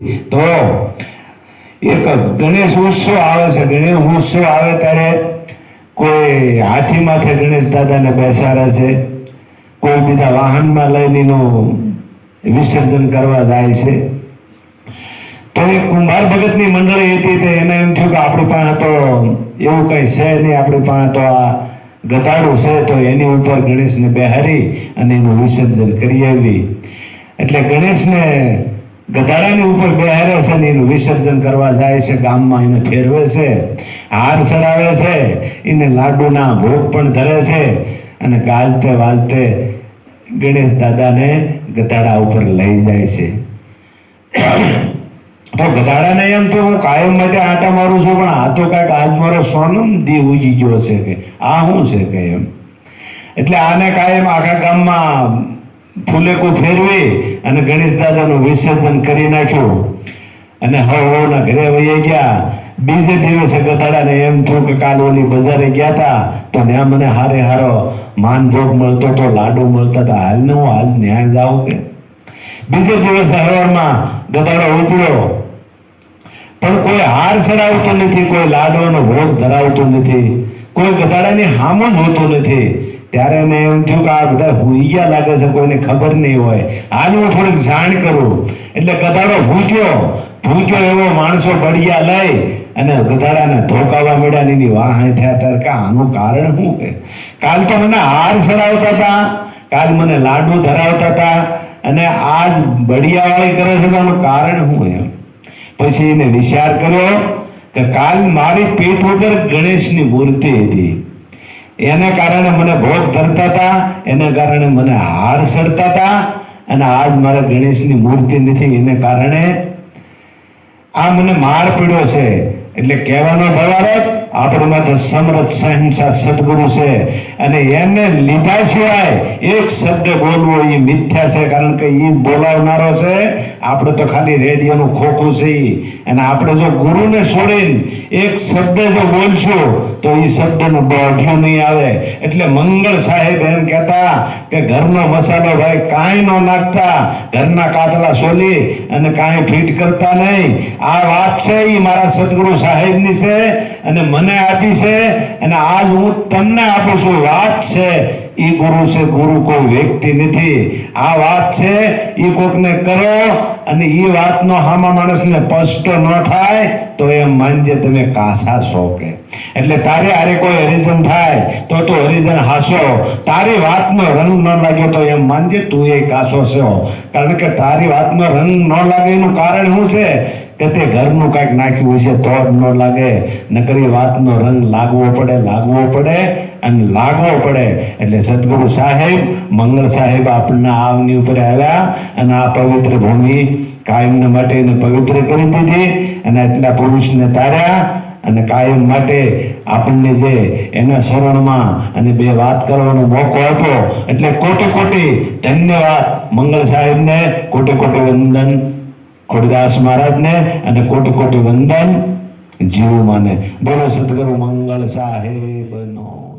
તો એક ગણેશ ઉત્સવ આવે છે. ગણેશ ઉત્સવ આવે ત્યારે કોઈ હાથી માથે ગણેશ દાદાને બેસાડે છે. કોઈ બીજા વાહનમાં લઈને વિસર્જન કરવા જાય છે. તો એ કુંભાર ભગતની મંડળી હતી તે એને એમ થયું કે આપણી પાસે તો એવું કંઈ છે નહીં. આપણી પાસે તો આ ગધાડું છે. તો એની ઉપર ગણેશને બેહારી અને એનું વિસર્જન કરી આવી એટલે ગણેશને ગધાડાની ઉપર બેહારે છે ને એનું વિસર્જન કરવા જાય છે, ગામમાં એને ફેરવે છે, હાર ચડાવે છે, એને લાડુના ભોગ પણ ધરે છે અને ગાજતે વાજતે ગણેશ દાદાને ગધાડા ઉપર લઈ જાય છે. તો ગધાડાને એમ તો હું કાયમ માટે આટા મારું છું, પણ આ તો કાંઈક આજ મારો સોનમ દી ઉજી ગયો છે કે, આ શું છે કે એમ. એટલે આને કાયમ આખા ગામમાં ફૂલેકું ફેરવી અને ગણેશ દાદાનું વિસર્જન કરી નાખ્યું. અને હવના ઘરે વહી ગયા. બીજે દિવસે ગતાડાને એમ થયું કે કાલોની બજારે ગયા હતા તો ત્યાં મને હારે હારો માનભોગ મળતો તો લાડુ મળતા હતા હાલ હું આજ ન્યાય જાઉં કે? બીજે દિવસે હવારમાં ગધાડો ઉતર્યો. પણ કોઈ હાર ચડાવતો નથી, કોઈ લાડવાનો ભોગ ધરાવતો નથી. કોઈ ગધાડાની હામો હોતો નથી. ત્યારે અમે એમ થયું કે આ બધા ભૂઈયા લાગે છે, કોઈને ખબર નહીં હોય. આજ થોડીક જાણ કરું. એટલે ગધાડો ભૂક્યો ભૂક્યો એવો માણસો બળિયા લઈ અને ગધાડાને ધોકાવા મળ્યા ને વાહણ વાહ થયા ત્યારે કે આનું કારણ શું કે કાલ તો મને હાર ચડાવતા હતા. કાલ મને લાડુ ધરાવતા હતા. અને આજ બળિયાવાળી કરે છે તો કારણ શું એમ પછી એને વિચાર કર્યો કે કાલ મારી પેટ વગર ગણેશની મૂર્તિ હતી. એને કારણે મને ભોગ ધરતા હતા, એના કારણે મને હાર સડતા હતા, અને આજ મારા ગણેશની મૂર્તિ નથી, એને કારણે આ મને માર પીડ્યો છે. એટલે કહેવાનો ભવારત આપણી માથે સમરથ સહિંસા સદગુરુ છે. અને એને લીધા સિવાય એક શબ્દ બોલવો એ મિથ્યા છે, કારણ કે એ બોલાવનારો છે. આપણે તો ખાલી રેડિયોનું ખોખું છે અને આપણે જો ગુરુને છોડીને એક શબ્દ જો બોલશું, તો એ શબ્દનું બોઢિયું નહીં આવે. એટલે મંગળ સાહેબ એમ કહેતા કે ઘરનો મસાલો ભાઈ કાંઈ ન નાખતા, ઘરના કાતલા સોલી અને કાંઈ ફીટ કરતા નહીં. આ વાત છે એ મારા સદગુરુ સાહેબની છે અને મને આપી છે અને આજ હું તમને આપું છું. વાત છે એ ગુરુ છે, ગુરુ કોઈ વ્યક્તિ નથી. આ વાત છે એ કોકને કરો અને એ વાતનો હામા માણસને સ્પષ્ટ ન થાય તો એમ માનજે તમે કાસા છો કે એટલે તારે આરે કોઈ હરિજન થાય તો તું હરિજન હાસો. તારી વાતનો રંગ ન લાગ્યો તો એમ માનજે તું એ કાસો છો. કારણ કે તારી વાતનો રંગ ન લાગે એનું કારણ શું છે? કે તે ઘરનું કાંઈક નાખ્યું છે તો ન લાગે. નકરી વાતનો રંગ લાગવો પડે લાગવો પડે અને લાગવો પડે. એટલે સદગુરુ સાહેબ, મંગળ સાહેબ આપણને આવની ઉપર આવ્યા અને આ પવિત્ર ભૂમિ કાયમને માટે એને પવિત્ર કરી દીધી અને એટલા પુરુષને તાર્યા અને કાયમ માટે આપણને જે એના શરણમાં અને બે વાત કરવાનો મોકો આપ્યો. એટલે કોટી કોટી ધન્યવાદ મંગળ સાહેબને, કોટી કોટી વંદન. ખોડદાસ મહારાજને અને કોટી કોટી વંદન જીવ માને બોલો સદગુરુ મંગળ સાહેબનો